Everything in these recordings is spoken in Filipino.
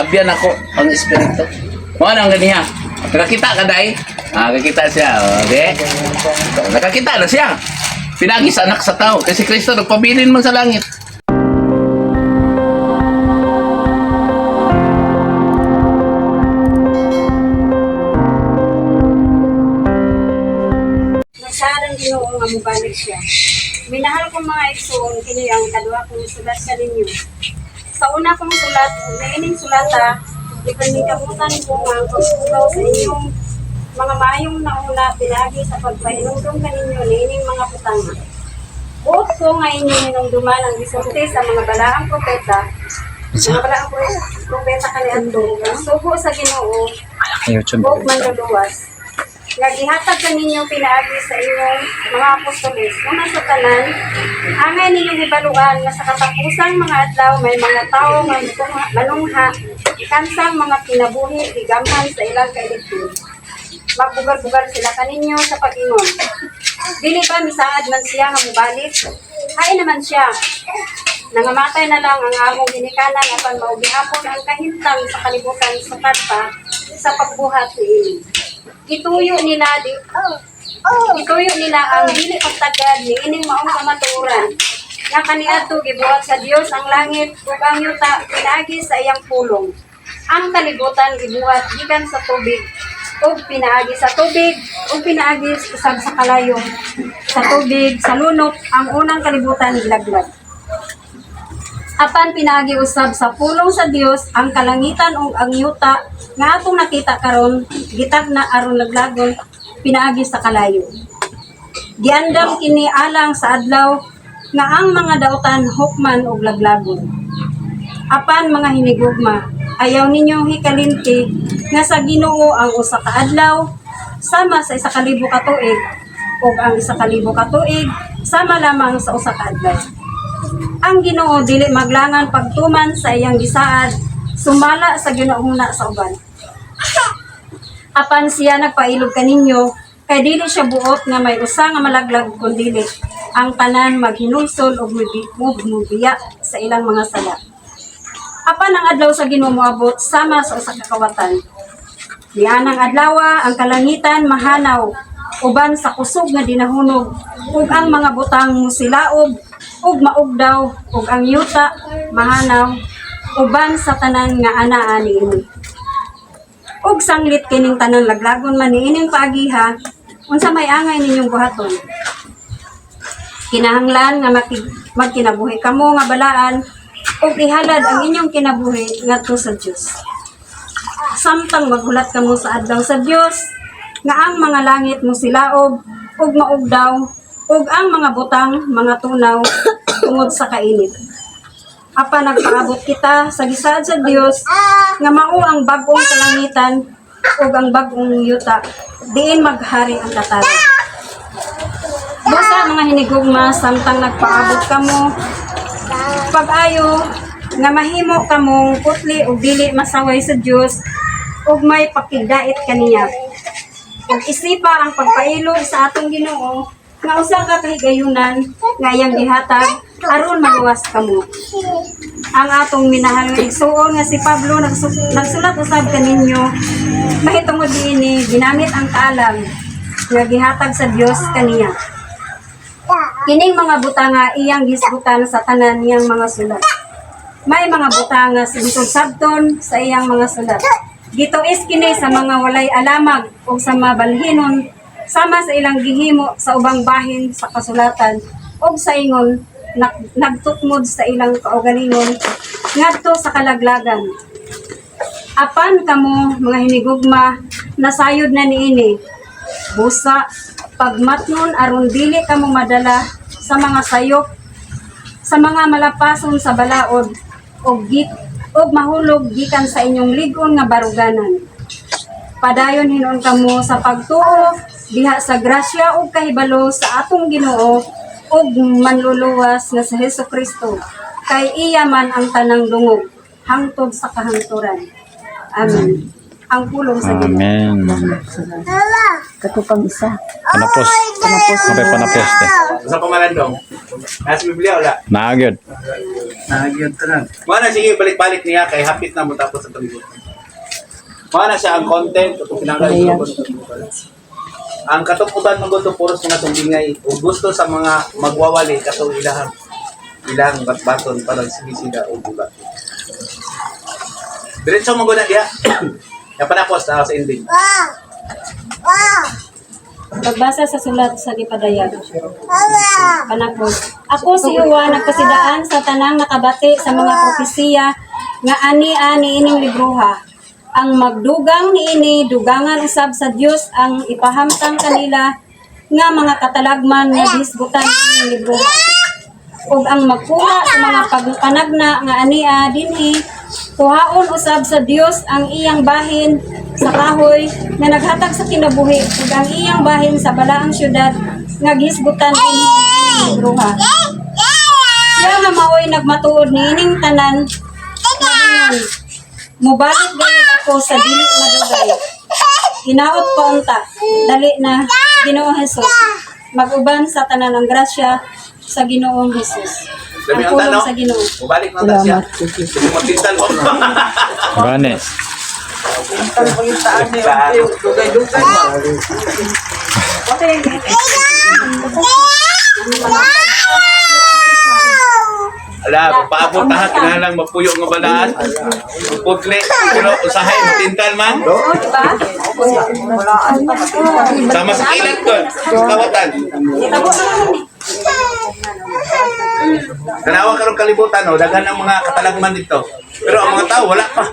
abyan ako ang espiritu. Mo ano ang ganiya? Nakakita ka dai? Ah, nakakita siya. Okay? Nakakita na siya. Pinagi sa anak sa tao kasi Kristo nagpabilin man sa langit. Nasarang ginoo nga mubalik siya. Minahal kong mga igsoon, kini ang kadwa kong sulat sa ninyo. Sa una kong sulat, naining sulata, ipanikamutan ko nga ang pagsugaw sa inyong mga mayong nauna pinagi sa pagpainumdum kaninyo niining mga putanga. Buot ko nga inyong hinumduman ang gisulti sa mga balaang propeta, mga balaang pro- propeta kaniadto, sugo sa ginoo. Huwag man luluwas. Nga gihatag ka ninyo pinaagi sa inyong mga apostoles. Una sa tanan, angay ninyong ibaluan nga sa katapusang mga adlaw may mga tao nga manungha, kansang mga kinabuhi, gigamhan sa ilang kailigtud. Magbugar-bugar sila kaninyo sa pag-ingon. Dili ba misaad man siya nga mubalik? Hay naman siya. Nangamatay na lang ang among ginikanan apan maugihapon ang kahintang sa kalibutan sa pa sa pagbuhat ni ini. Gituyo nila di Gituyo nila ang dili pagtagad ni ining maong kamatuoran. Nga kaniadto gibuhat sa Dios ang langit ug ang yuta pinaagi sa iyang pulong. Ang kalibutan gibuhat gikan sa tubig ug pinaagi sa tubig ug pinaagi usab sa kalayo. Sa tubig, sa lunok, ang unang kalibutan gilaglag. Apan pinagi usab sa pulong sa Dios ang kalangitan ug ang yuta nga atong nakita karon gitag na aron laglagon pinaagi sa kalayo. Giandam kini alang sa adlaw nga ang mga dautan hukman ug laglagon. Apan mga hinigugma, ayaw ninyong hikalinti nga sa Ginoo ang usa ka adlaw sama sa isa ka libo ka tuig ug ang isa ka libo ka tuig sama lamang sa usa ka adlaw. Ang Ginoo dili maglangan pagtuman sa iyang gisaad, sumala sa ginohuna sa uban. Apan siya nagpailog kaninyo, kay dili siya buot nga may usa nga malaglag kun dili ang tanan maghinulsol ug mubiya sa ilang mga sala. Apan ang adlaw sa Ginoo moabot sama sa usa ka kawatan. Dianang adlaw ang kalangitan mahanaw uban sa kusog nga dinahunog ug ang mga butang musilaog ug maugdaw ug ang yuta mahanaw uban sa tanan nga anaa niini. Ug sanglit kining tanan laglagon man niining paagiha unsa may angay ninyong buhaton. Kinahanglan nga magkinabuhi kamo nga balaan ug ihalad ang inyong kinabuhi ngadto sa Dios. Samtang maghulat kamo sa adlaw sa Dios nga ang mga langit mo silaog ug maugdaw ug ang mga butang mga tunaw tungod sa kainit. Apa nagpaabot kita sa gisaad sa Dios nga mao ang bag-ong kalangitan ug ang bag-ong yuta diin maghari ang kataran. Busa mga hinigugma samtang nagpaabot kamo pag-ayo nga mahimo kamong putli ug dili masaway sa Dios ug may pakigdait kaniya. Ug isipa ang pagpailog sa atong Ginoo nga usa ka kahigayunan nga iyang gihatag aron maluwas kamo. Ang atong minahal nga igsuon nga si Pablo nagsu- nagsulat usab kaninyo mahitungod diini ginamit ang kaalam nga gihatag sa Dios kaniya. Kining mga butanga iyang gisgutan sa tanan niyang mga sulat. May mga butanga sa sabton sa iyang mga sulat. Gituis kini sa mga walay alamag o sa mabalhinon sama sa ilang gihimo sa ubang bahin sa kasulatan o sa ingon nag, nagtukmod sa ilang kaugalingon ngadto sa kalaglagan. Apan kamo mga hinigugma nasayod na niini. Busa pagmatnon aron dili kamo madala sa mga sayop sa mga malapason sa balaod o git o mahulog gikan sa inyong ligon nga baruganan. Padayon hinon kamo sa pagtuo diha sa grasya ug kahibalo sa atong Ginoo ug manluluwas nga sa Hesus Kristo kay iya man ang tanang dungog hangtod sa kahangturan. Amen. Ang pulong sa Ginoo. Amen. Katupang isa. Panapos. Panapos. Panapos. Panapos. eh. Sa pamalandong. Nasa Biblia wala. Naagad. Nagyan tanan. Mana sige balik-balik niya kay hapit na mo tapos sa kalibutan. Mana siya ang content kung pinangalaman ko Ang katuputan ng gusto puros mga tumbingay o gusto sa mga magwawali katong ilahang ilahang batbaton para sigisida o buga. Diretso mo guna diya. Kapanapos na sa ending. Pagbasa sa sulat sa Gipadayag. Panakos. Ako si Uwa nagpasidaan sa tanang nakabati sa mga propesiya nga ani-ani ining libruha. Ang magdugang niini dugangan usab sa Dios ang ipahamtang kanila nga mga katalagman nga disgutan ining libruha. ug ang magkuha sa mga pagpanagna nga ania dinhi kuhaon usab sa Dios ang iyang bahin sa kahoy nga naghatag sa kinabuhi ug ang iyang bahin sa balaang syudad nga gisgutan dinhi ang libruha siya nga maoy nagmatuod niining tanan nga Mubalik ako sa dili madugay. Hinaot pa unta, dali na Ginoo Jesus. Maguban sa tanan ng grasya sa Ginoong Jesus. Dami Ang ang pulong sa Ginoo. Bumalik na siya. Magtintal mo. Ganes. Ala, paabot tahat kinahalang mapuyo nga balaan. Pudli, pero usahay matintal man. Oh, diba? Sama sa kilat ko, kawatan. Na. Tanawa karong kalibutan, no, daghan ang mga katalagman dito. Pero ang mga tao, wala pa.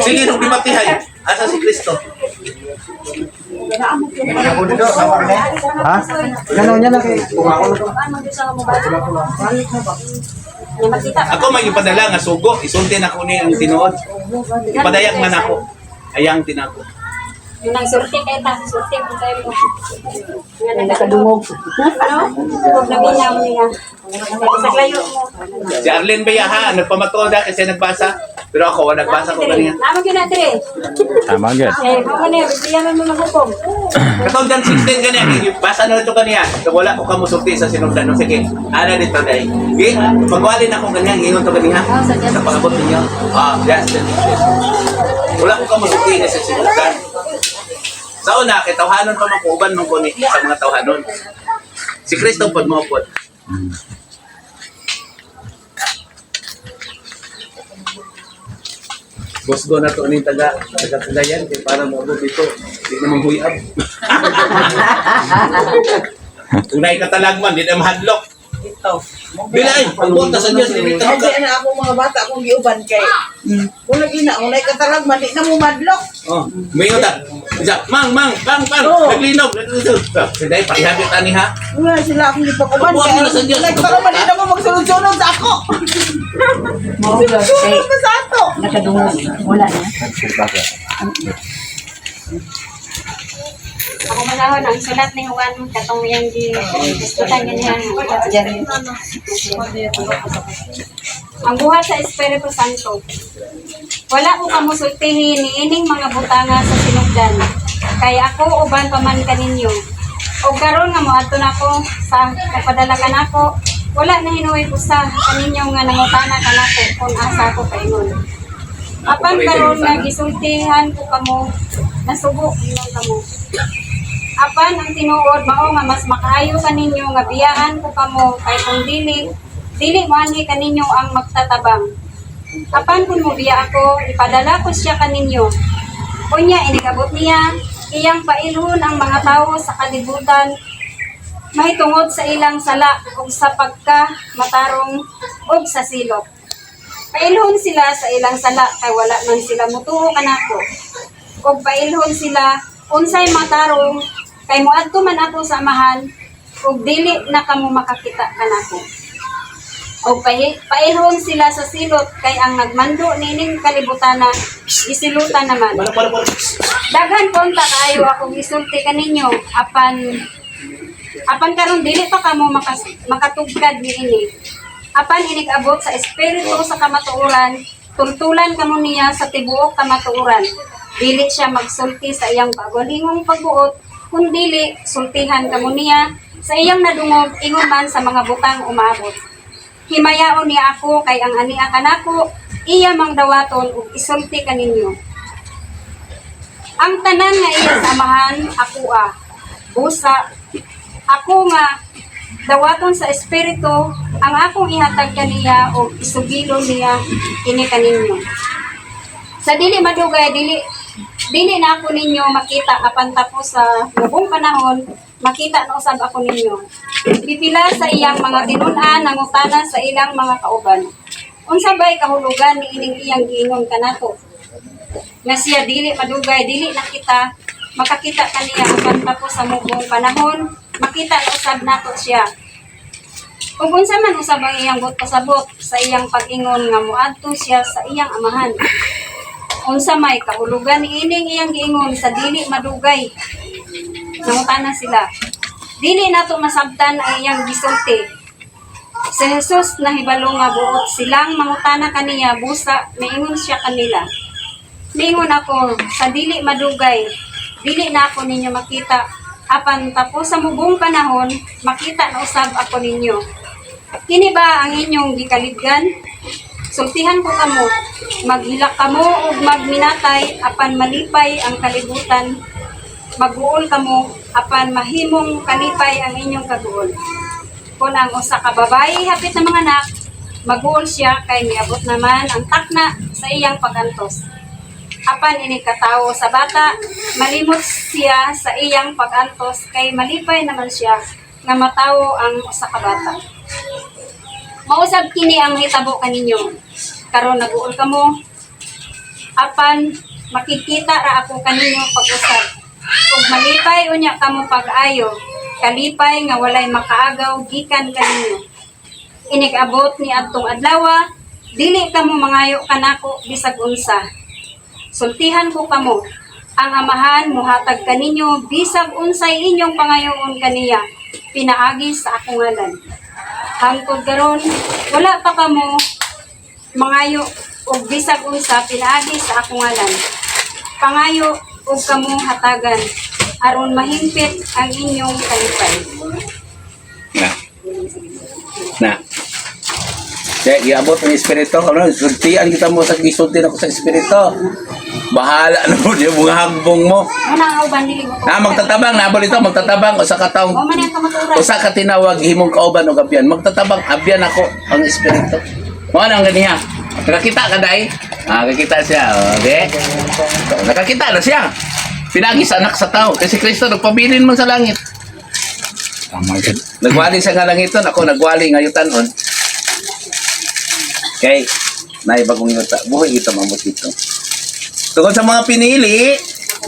Sige, nung dimatihay, asa si Kristo. Ha? Gano'n niya lang kay Nga makita ka. Ako may ipadala nga sugo, isulti na ko niya ang tinuod. Ipadayag man ako. Ayang tinako. Yung nagsurti kay ta, surti mo tayo mo. Nga nagkadungog. Ano? Huwag na binaw niya. Sa layo mo. Si Arlene Bayaha, nagpamatoda kasi nagbasa. Pero ako, wala nagbasa ko kanina. Naman yun na, Dre. Tama gid. Eh, kung ano yun, bigyan mo maghukom. Katong dan 16 ganyan, basa na ito kaniya. So, wala ko kamusulti sa sinugdan. No, sige, ana dito dahil. Okay, magwalin ako ganyan, ingon to kaniya. Sa pangabot ninyo. Ah, yes, yes, yes. Wala ko kamusulti na sa sinugdan. Sa una, kay tawhanon pa man kuuban mong kuni sa mga tawhanon. Si Kristo pod mo pod. Boss go na to ni taga taga Cagayan kay para mo dito. Di na manghuyab. Kung nai katalagman, di na mahadlok. Bilay, pagbunta sa Diyos, dili ka Kasi na ako mga bata akong giuban kay. Kung lagi na, kung katarag man, di na mo madlok. Oh, may utak. Diya, mang, mang, pang, pang, Oo. naglinog, naglinog. Siday, pakihabit ani ha. Wala sila akong gipakuban Pabuhat kay. mo na sa Diyos. Nagkaroon man, di na mo magsunod-sunod sa ako. Sunod pa sa ato. Nakadungog. Wala na. Ako manahon ang sulat ni Juan katong yang di diskutan ganyan. Ang buhat sa Espiritu Santo. Wala ko kamusultihin ni ining mga butanga sa sinugdan. Kaya ako uban pa man kaninyo. O karon nga moadto na ko sa kapadala ka nako. Wala na hinuwi ko sa kaninyo nga nangutana ka nako kung asa ko kaingon. Apan karon nga gisultihan ko kamo nasubo ingon kamo. Apan ang tinuod mao nga mas makaayo kaninyo nga biyaan ko kamo kay kung dili dili mo ani kaninyo ang magtatabang. Apan kung mo biya ako ipadala ko siya kaninyo. Unya inigabot niya iyang pailhon ang mga tawo sa kalibutan may tungod sa ilang sala ug sa pagka matarong ug sa silot. Pailhon sila sa ilang sala kay wala man sila mutuo kanako. Ug pailhon sila unsay matarong kay moadto man ako sa amahan ug dili na kamo makakita kanako. Ug pahi- pailhon sila sa silot kay ang nagmando nining kalibutana isilutan naman. Daghan konta kaayo akong isulti kaninyo apan apan karon dili pa kamo makas, makatugkad niini. Apan inig-abot sa espiritu sa kamatuoran, tultulan kamo niya sa tibuok kamatuoran. Dili siya magsulti sa iyang pagwalingong pagbuot, kun dili sultihan kamo niya sa iyang nadungog ingon man sa mga butang umabot. himayaon niya ako kay ang ani kanako iya mang dawaton ug isulti kaninyo. Ang tanan nga iya sa amahan ako ah. Busa ako nga dawaton sa espiritu ang akong ihatag kaniya o isugilo niya kini kaninyo. Sa dili madugay dili dili na ako ninyo makita apan tapos sa lubong panahon makita na usab ako ninyo. Pipila sa iyang mga tinun-an nangutana sa ilang mga kauban. Unsa ba'y kahulugan ni ining iyang giingon kanato? Nga siya dili madugay dili na kita makakita kaniya apan tapos sa mubong panahon makita na usab nato siya. Kung unsa man usab ang iyang pasabot sa iyang pag-ingon nga muadto siya sa iyang amahan. Unsa may kahulugan ni ining iyang giingon sa dili madugay. Nangutana sila. Dili nato masabtan ang iyang gisulti. Si Jesus nahibalo nga buot silang mangutana kaniya busa miingon siya kanila. Miingon ako sa dili madugay. Dili na ako ninyo makita. Apan tapos sa mubong panahon, makita na usab ako ninyo. Kini ba ang inyong gikalibgan? Sultihan ko kamo, maghilak kamo ug magminatay apan malipay ang kalibutan. Maguol kamo apan mahimong kalipay ang inyong kaguol. Kung ang usa ka babayi hapit na mga anak, maguol siya kay miabot naman ang takna sa iyang pagantos. Apan ini katawo sa bata, malimot siya sa iyang pagantos kay malipay naman siya nga matawo ang usa ka bata. Mausab kini ang hitabo kaninyo. Karon naguol kamo. Apan makikita ra ako kaninyo pag-usab. Ug malipay unya kamo pag-ayo. Kalipay nga walay makaagaw gikan kaninyo. Inig-abot ni adtong adlaw, dili kamo mangayo kanako bisag unsa. Sultihan ko kamo. Ang amahan muhatag kaninyo bisag unsay inyong pangayoon kaniya. Pinaagi sa akong ngalan hangtod karon wala pa kamo mangayo og bisag unsa pinaagi sa akong ngalan pangayo og kamo hatagan aron mahimpit ang inyong kalipay Na. Na. Kaya iabot ng Espiritu. Ano, sultian kita mo sa gisulti ako sa Espiritu. Bahala na mo yung mga hagbong mo. muna ang mo Ah, magtatabang. Nabol ito, magtatabang. O sa katawang o man ang Usa ka tinawag himong kauban o abyan. Magtatabang abyan ako ang espiritu. Mo nang ganiya. Nakakita ka dai? Ah, nakakita siya. Okay? Nakakita na siya. Pinagi sa anak sa tao. Kasi Kristo nagpabilin man sa langit. Tama gid. Nagwali sa nga langiton. Ako nagwali nga yutan-on. Okay. Nay bagong yuta. Buhay ito mamot ito. Tungkol sa mga pinili,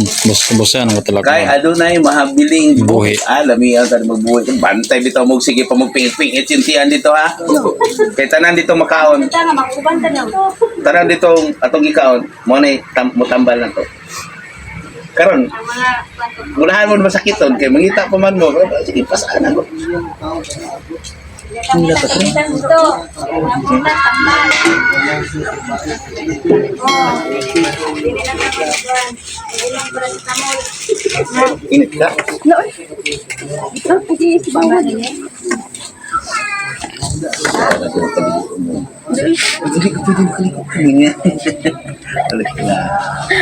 Bus bus yan ang talaga. Kay adunay mahabiling Buhi. Alam niya tayo magbuhi. Bantay dito mo sige pa magpingit-pingit yung tiyan dito ha. Kay tanan dito makaon. Kita nga makuban ta na Tanan dito atong ikaon. Mo na tam, mo tambal na to. Karon, ang mga kwanto mulahan mo masakiton kay mangita pa man mo. Sige pasaan ako. Kami nakikita dito. Napunta tambal. Oh, dili na kakuan. Dili lang paracetamol. Na, Init ka. Hindi ko pwede makalikot kanina. Balik na.